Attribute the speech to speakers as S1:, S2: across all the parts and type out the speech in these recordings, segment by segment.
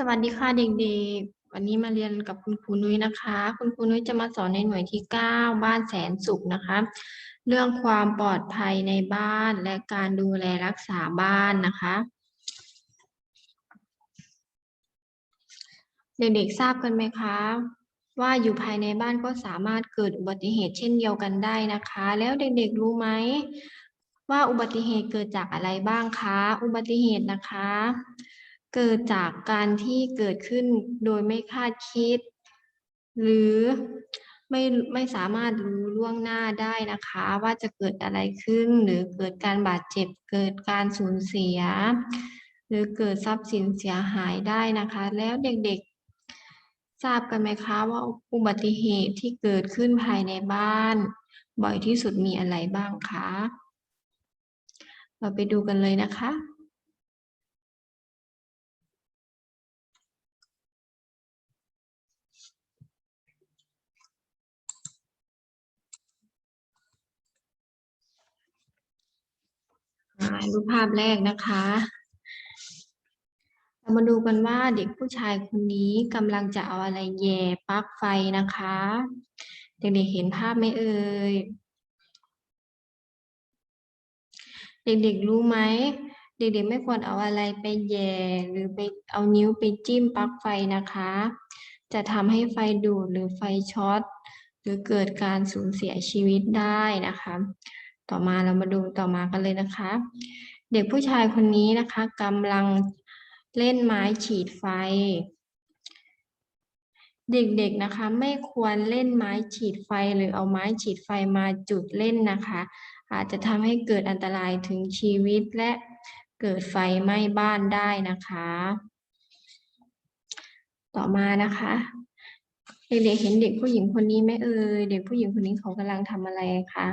S1: สวัสดีค่ะเด็กๆ วันนี้มาเรียนกับคุณครูนุ้ยนะคะ คุณครูนุ้ยจะมาสอนในหน่วยที่ 9 บ้านแสนสุขนะคะ เรื่องความปลอดภัยในบ้านและการดูแลรักษาบ้านนะคะ เด็กๆทราบกันไหมคะ ว่าอยู่ภายในบ้านก็สามารถเกิดอุบัติเหตุเช่นเดียวกันได้นะคะ แล้วเด็กๆรู้ไหมว่าอุบัติเหตุเกิดจากอะไรบ้างคะ อุบัติเหตุนะคะ เกิดจากการที่เกิดขึ้นโดยไม่คาดคิด หรือไม่ไม่สามารถรู้ล่วงหน้าได้นะคะ ว่าจะเกิดอะไรขึ้น หรือเกิดการบาดเจ็บ เกิดการสูญเสีย หรือเกิดทรัพย์สินเสียหายได้นะคะ แล้วเด็กๆ ทราบกันไหมคะว่าอุบัติเหตุที่เกิดขึ้นภายในบ้าน บ่อยที่สุดมีอะไรบ้างคะ เราไปดูกันเลยนะคะ รูปภาพแรกนะคะ เรามาดูกันว่าเด็กผู้ชายคนนี้กำลังจะเอาอะไรแย่ปลั๊กไฟนะคะ เด็กๆเห็นภาพไหมเอ่ย เด็กๆรู้ไหม เด็กๆไม่ควรเอาอะไรไปแย่หรือไปเอานิ้วไปจิ้มปลั๊กไฟนะคะ จะทำให้ไฟดูดหรือไฟช็อตหรือเกิดการสูญเสียชีวิตได้นะคะ ต่อมาเรามาดูต่อมากันเลยนะคะ เด็กผู้ชายคนนี้นะคะกำลังเล่นไม้ฉีดไฟ เด็กๆนะคะ ไม่ควรเล่นไม้ฉีดไฟหรือเอาไม้ฉีดไฟมาจุดเล่นนะคะ อาจจะทำให้เกิดอันตรายถึงชีวิตและเกิดไฟไหม้บ้านได้นะคะ ต่อมานะคะเด็กๆเห็นเด็กผู้หญิงคนนี้ไหมเอ่ยเด็กผู้หญิงคนนี้เขากำลังทำอะไรคะ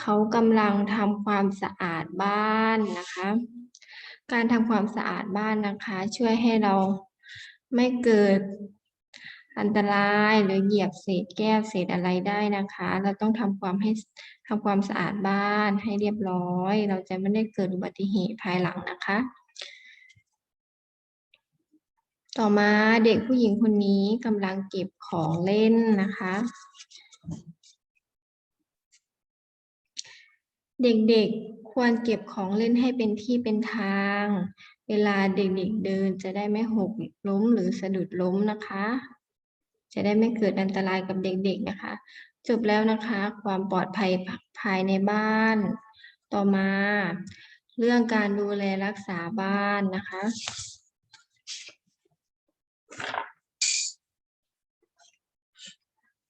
S1: เขากำลังทำความสะอาดบ้านนะคะ การทำความสะอาดบ้านนะคะ ช่วยให้เราไม่เกิดอันตรายหรือเหยียบเศษแก้วเศษอะไรได้นะคะ เราต้องทำความให้ทำความสะอาดบ้านให้เรียบร้อย เราจะไม่ได้เกิดอุบัติเหตุภายหลังนะคะ ต่อมาเด็กผู้หญิงคนนี้กำลังเก็บของเล่นนะคะ เด็กๆควรเก็บของเล่นให้เป็นที่เป็นทาง เวลาเด็กๆเดินจะได้ไม่หกล้มหรือสะดุดล้มนะคะ จะได้ไม่เกิดอันตรายกับเด็กๆนะคะ จบแล้วนะคะ ความปลอดภัยภายในบ้าน ต่อมา เรื่องการดูแลรักษาบ้านนะคะ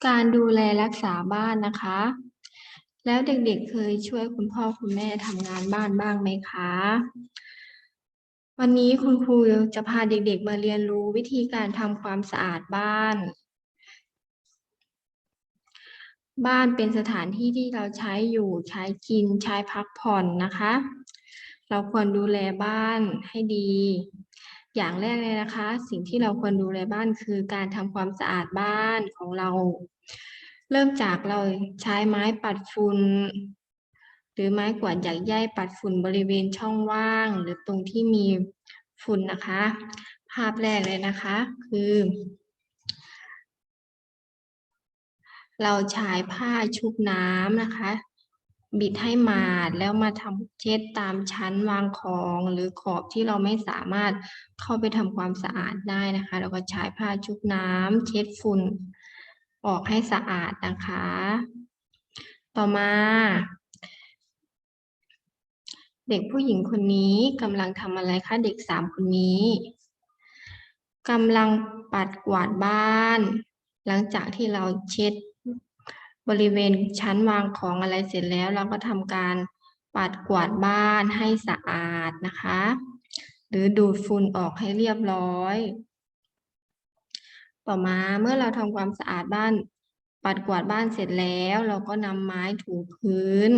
S1: การดูแลรักษาบ้านนะคะ แล้วเด็กๆเคยช่วยคุณพ่อคุณแม่ทำงานบ้านบ้างไหมคะ วันนี้คุณครูจะพาเด็กๆมาเรียนรู้วิธีการทำความสะอาดบ้าน บ้านเป็นสถานที่ที่เราใช้อยู่ใช้กินใช้พักผ่อนนะคะ เราควรดูแลบ้านให้ดี อย่างแรกเลยนะคะ สิ่งที่เราควรดูแลบ้านคือการทำความสะอาดบ้านของเรา เริ่มจากเราใช้ไม้ปัดฝุ่นหรือไม้กวาดหยักใยปัดฝุ่นบริเวณช่องว่าง หรือตรงที่มีฝุ่นนะคะ ภาพแรกเลยนะคะ คือ เราใช้ผ้าชุบน้ำนะคะ บิดให้มาดแล้วมาทำเช็ดตามชั้นวางของหรือขอบที่เราไม่สามารถเข้าไปทำความสะอาดได้นะคะ เราก็ใช้ผ้าชุบน้ำเช็ดฝุ่น ออกให้สะอาดนะคะ ต่อมา เด็กผู้หญิงคนนี้กำลังทำอะไรคะเด็กสามคนนี้กำลังปัดกวาดบ้าน หลังจากที่เราเช็ดบริเวณชั้นวางของอะไรเสร็จแล้ว เราก็ทำการปัดกวาดบ้านให้สะอาดนะคะ หรือดูดฝุ่นออกให้เรียบร้อย ต่อมาเมื่อเราทำความสะอาดบ้าน ปัดกวาดบ้านเสร็จแล้ว เราก็นำไม้ถูพื้น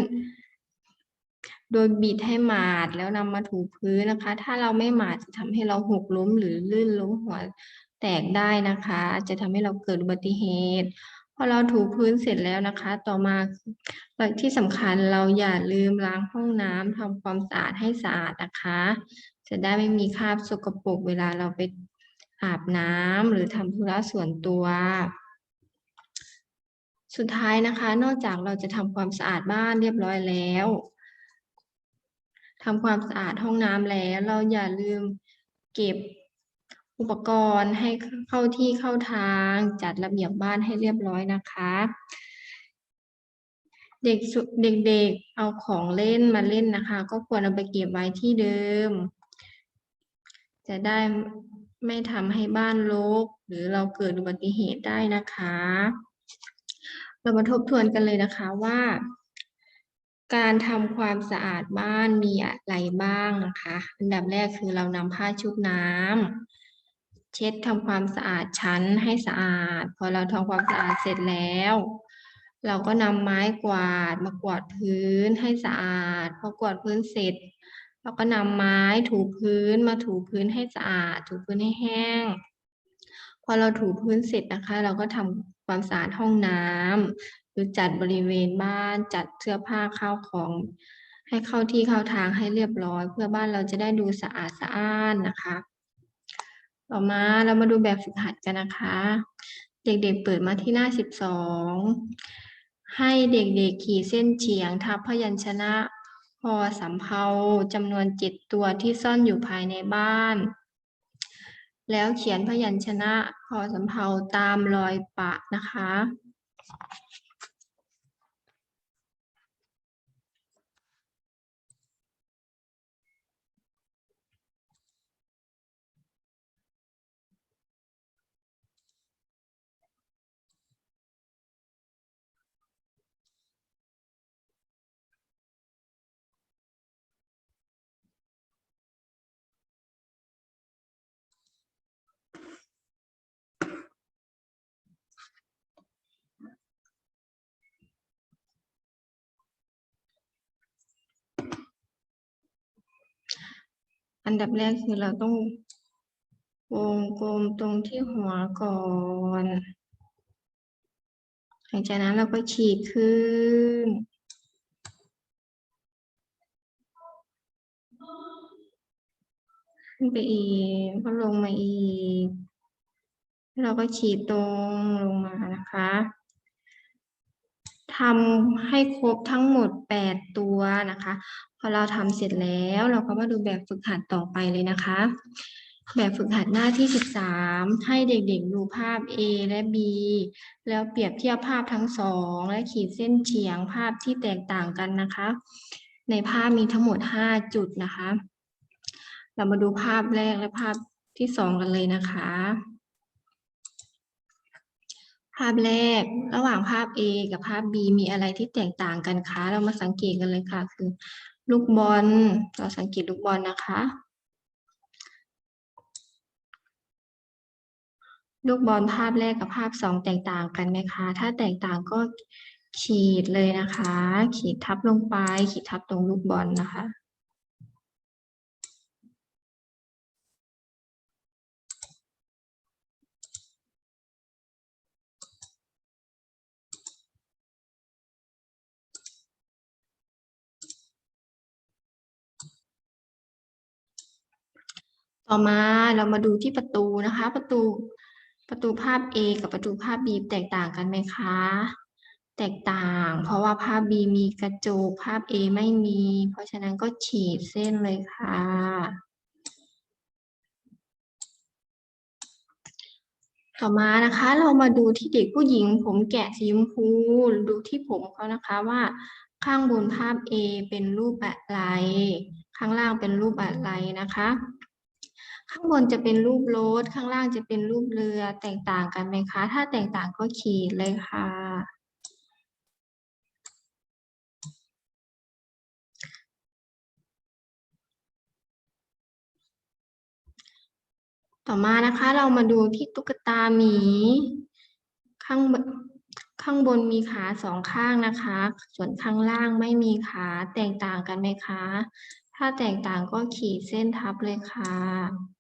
S1: โดยบิดให้หมาดแล้วนำมาถูพื้นนะคะ ถ้าเราไม่หมาดจะทำให้เราหกล้มหรือลื่นล้มหัวแตกได้นะคะ จะทำให้เราเกิดอุบัติเหตุพอเราถูพื้นเสร็จแล้วนะคะ ต่อมาที่สำคัญเราอย่าลืมล้างห้องน้ำทำความสะอาดให้สะอาดนะคะ จะได้ไม่มีคราบสกปรกเวลาเราไป อาบน้ำหรือทำธุระส่วนตัว สุดท้ายนะคะ นอกจากเราจะทำความสะอาดบ้านเรียบร้อยแล้วทำความสะอาดห้องน้ำแล้ว เราอย่าลืมเก็บอุปกรณ์ให้เข้าที่เข้าทางจัดระเบียบบ้านให้เรียบร้อยนะคะ เด็กสุเด็กๆเอาของเล่นมาเล่นนะคะ ก็ควรเอาไปเก็บไว้ที่เดิม จะได้ ไม่ทำให้บ้านรกหรือเราเกิดอุบัติเหตุได้นะคะ เรามาทบทวนกันเลยนะคะว่า การทำความสะอาดบ้านมีอะไรบ้างนะคะ อันดับแรกคือเรานำผ้าชุบน้ำเช็ดทำความสะอาดชั้นให้สะอาด พอเราทำความสะอาดเสร็จแล้ว เราก็นำไม้กวาดมากวาดพื้นให้สะอาด พอกวาดพื้นเสร็จ เราก็นำไม้ถูพื้นมาถูพื้นให้สะอาด ถูพื้นให้แห้ง พอเราถูพื้นเสร็จนะคะ เราก็ทำความสะอาดห้องน้ำหรือจัดบริเวณบ้านจัดเสื้อผ้าข้าวของ ให้เข้าที่เข้าทางให้เรียบร้อย เพื่อบ้านเราจะได้ดูสะอาดสะอ้านนะคะ ต่อมาเรามาดูแบบฝึกหัดกันนะคะ เด็กๆเปิดมาที่หน้าสิบสองให้เด็กๆขีดเส้นเฉียงทับพยัญชนะ อสำเภาจำนวนเจ็ดตัวที่ซ่อนอยู่ภายในบ้าน แล้วเขียนพยัญชนะพอสำเภาตามรอยปะนะคะ อันดับแรกคือเราต้องวงกลมตรงที่หัวก่อน หลังจากนั้นเราก็ขีดขึ้น ขึ้นไปอีกก็ลงมาอีก เราก็ขีดตรงลงมานะคะ ทำให้ครบทั้งหมดแปดตัวนะคะ พอเราทำเสร็จแล้วเราก็มาดูแบบฝึกหัดต่อไปเลยนะคะ แบบฝึกหัดหน้าที่สิบสามให้เด็กๆดูภาพ A และ B แล้วเปรียบเทียบภาพทั้งสองและขีดเส้นเฉียงภาพที่แตกต่างกันนะคะ ในภาพมีทั้งหมดห้าจุดนะคะ เรามาดูภาพแรกและภาพที่สองกันเลยนะคะ ภาพแรกระหว่างภาพ A กับภาพ B มีอะไรที่แตกต่างกันคะเรามาสังเกตกันเลยค่ะ คือ ลูกบอลเราสังเกตลูกบอลนะคะ ลูกบอลภาพแรกกับภาพสองแตกต่างกันไหมคะ ถ้าแตกต่างก็ขีดเลยนะคะ ขีดทับลงไป ขีดทับตรงลูกบอลนะคะ ต่อมาเรามาดูที่ประตูนะคะ ประตูประตูภาพ A กับประตูภาพ B แตกต่างกันไหมคะ แตกต่าง เพราะว่าภาพ B มีกระจกภาพ A ไม่มี เพราะฉะนั้นก็ฉีดเส้นเลยค่ะ ต่อมานะคะเรามาดูที่เด็กผู้หญิง ผมแกะสีชมพูดูที่ผมเขานะคะว่าข้างบนภาพ A เป็นรูปอะไร ข้างล่างเป็นรูปอะไรนะคะ ข้างบนจะเป็นรูปรถข้างล่างจะเป็นรูปเรือแตกต่างกันไหมคะ ถ้าแตกต่างก็ขีดเลยค่ะ ต่อมานะคะเรามาดูที่ตุ๊กตาหมี ข้างบนข้างบนมีขาสองข้างนะคะ ส่วนข้างล่างไม่มีขาแตกต่างกันไหมคะ ถ้าแตกต่างก็ขีดเส้นทับเลยค่ะ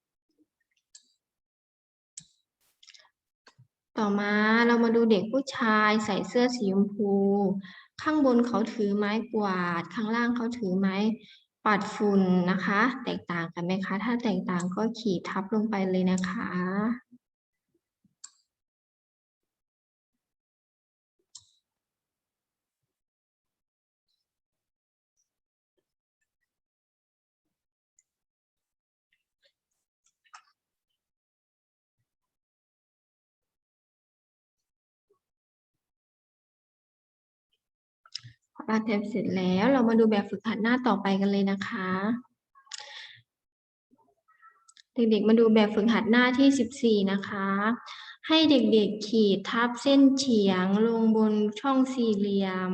S1: ต่อมาเรามาดูเด็กผู้ชายใส่เสื้อสีชมพู ข้างบนเขาถือไม้กวาด ข้างล่างเขาถือไม้ปัดฝุ่นนะคะ แตกต่างกันไหมคะ ถ้าแตกต่างก็ขีดทับลงไปเลยนะคะ พอเราเทมเสร็จแล้วเรามาดูแบบฝึกหัดหน้าต่อไปกันเลยนะคะ เด็กๆมาดูแบบฝึกหัดหน้าที่ 14 นะคะ ให้เด็กๆขีดทับเส้นเฉียงลงบนช่องสี่เหลี่ยม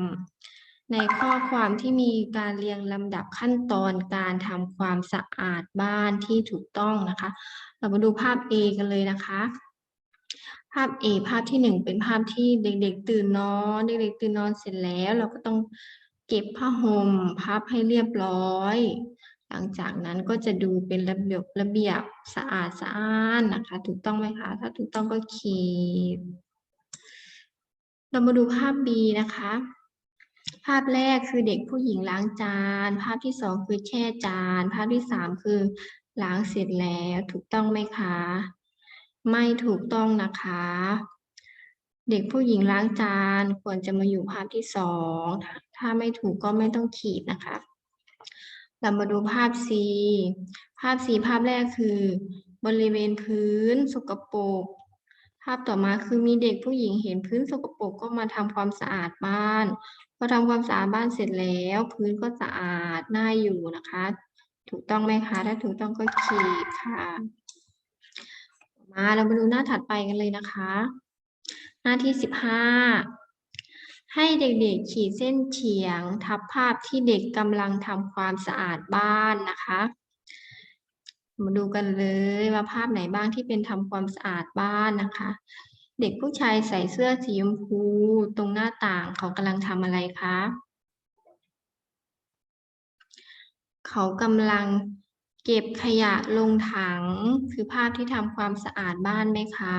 S1: ในข้อความที่มีการเรียงลำดับขั้นตอนการทำความสะอาดบ้านที่ถูกต้องนะคะ เรามาดูภาพ A กันเลยนะคะ ภาพ A ภาพที่หนึ่งเป็นภาพที่เด็กๆ ตื่นนอน เด็กๆ ตื่นนอนเสร็จแล้ว เราก็ต้องเก็บผ้าห่มพับให้เรียบร้อย หลังจากนั้นก็จะดูเป็นระเบียบระเบียบสะอาดสะอ้านนะคะ ถูกต้องไหมคะ ถ้าถูกต้องก็ขีดเรามาดูภาพ B นะคะ ภาพแรกคือเด็กผู้หญิงล้างจาน ภาพที่สองคือแช่จาน ภาพที่สามคือล้างเสร็จแล้ว ถูกต้องไหมคะ ไม่ถูกต้องนะคะ เด็กผู้หญิงล้างจานควรจะมาอยู่ภาพที่สองถ้าไม่ถูกก็ไม่ต้องขีดนะคะ เรามาดูภาพ C ภาพ C ภาพแรกคือบริเวณพื้นสกปรกภาพต่อมาคือมีเด็กผู้หญิงเห็นพื้นสกปรกก็มาทำความสะอาดบ้านพอทำความสะอาดบ้านเสร็จแล้ว พื้นก็สะอาดน่าอยู่นะคะ ถูกต้องไหมคะ ถ้าถูกต้องก็ขีดค่ะ มาเรามาดูหน้าถัดไปกันเลยนะคะ หน้าที่สิบห้าให้เด็กๆขีดเส้นเฉียง ทับภาพที่เด็กกำลังทำความสะอาดบ้านนะคะ มาดูกันเลยว่าภาพไหนบ้างที่เป็นทำความสะอาดบ้านนะคะ เด็กผู้ชายใส่เสื้อสีชมพูตรงหน้าต่างเขากำลังทำอะไรคะเขากำลัง เก็บขยะลงถังคือภาพที่ทำความสะอาดบ้านไหมคะ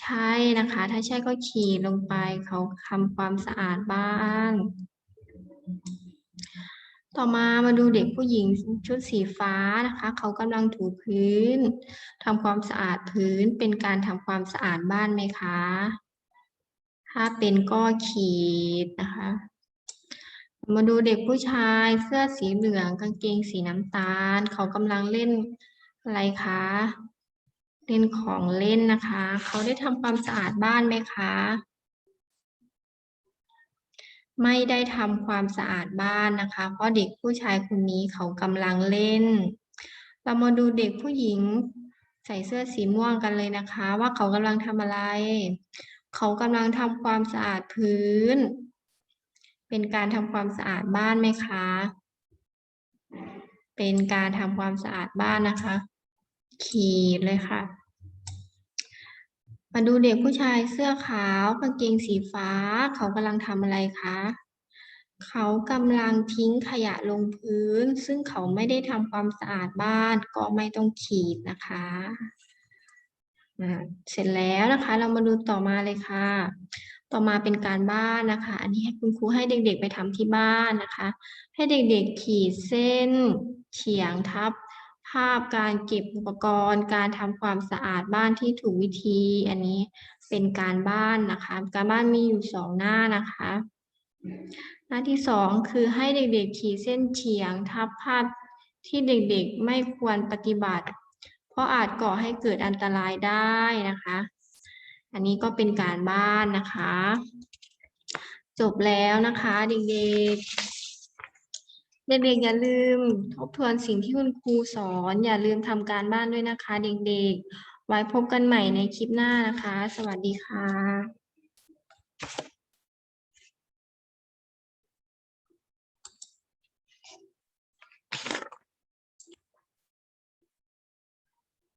S1: ใช่นะคะ ถ้าใช่ก็ขีดลงไปเขาทำความสะอาดบ้าน ต่อมามาดูเด็กผู้หญิงชุดสีฟ้านะคะ เขากำลังถูพื้นทำความสะอาดพื้นเป็นการทำความสะอาดบ้านไหมคะ ถ้าเป็นก็ขีดนะคะ มาดูเด็กผู้ชายเสื้อสีเหลืองกางเกงสีน้ำตาล เขากำลังเล่นอะไรคะ เล่นของเล่นนะคะ เขาได้ทำความสะอาดบ้านไหมคะ ไม่ได้ทำความสะอาดบ้านนะคะ เพราะเด็กผู้ชายคนนี้เขากำลังเล่น เรามาดูเด็กผู้หญิงใส่เสื้อสีม่วงกันเลยนะคะ ว่าเขากำลังทำอะไร เขากำลังทำความสะอาดพื้น เป็นการทำความสะอาดบ้านไหมคะ เป็นการทำความสะอาดบ้านนะคะ ขีดเลยค่ะ มาดูเด็กผู้ชายเสื้อขาวกางเกงสีฟ้า เขากำลังทำอะไรคะ เขากำลังทิ้งขยะลงพื้น ซึ่งเขาไม่ได้ทำความสะอาดบ้าน ก็ไม่ต้องขีดนะคะเสร็จแล้วนะคะ เรามาดูต่อมาเลยค่ะ ต่อมาเป็นการบ้านนะคะ อันนี้ให้คุณครูให้เด็กๆไปทำที่บ้านนะคะ ให้เด็กๆขีดเส้นเฉียงทับ ภาพการเก็บอุปกรณ์ การทำความสะอาดบ้านที่ถูกวิธี อันนี้เป็นการบ้านนะคะ การบ้านมีอยู่สองหน้านะคะ หน้าที่สองคือให้เด็กๆขีดเส้นเฉียงทับภาพที่เด็กๆไม่ควรปฏิบัติ เพราะอาจก่อให้เกิดอันตรายได้นะคะ อันนี้ก็เป็นการบ้านนะคะ จบแล้วนะคะเด็กๆ เด็กๆอย่าลืมทบทวนสิ่งที่คุณครูสอน อย่าลืมทำการบ้านด้วยนะคะ เด็กๆ ไว้พบกันใหม่ในคลิปหน้านะคะ สวัสดีค่ะ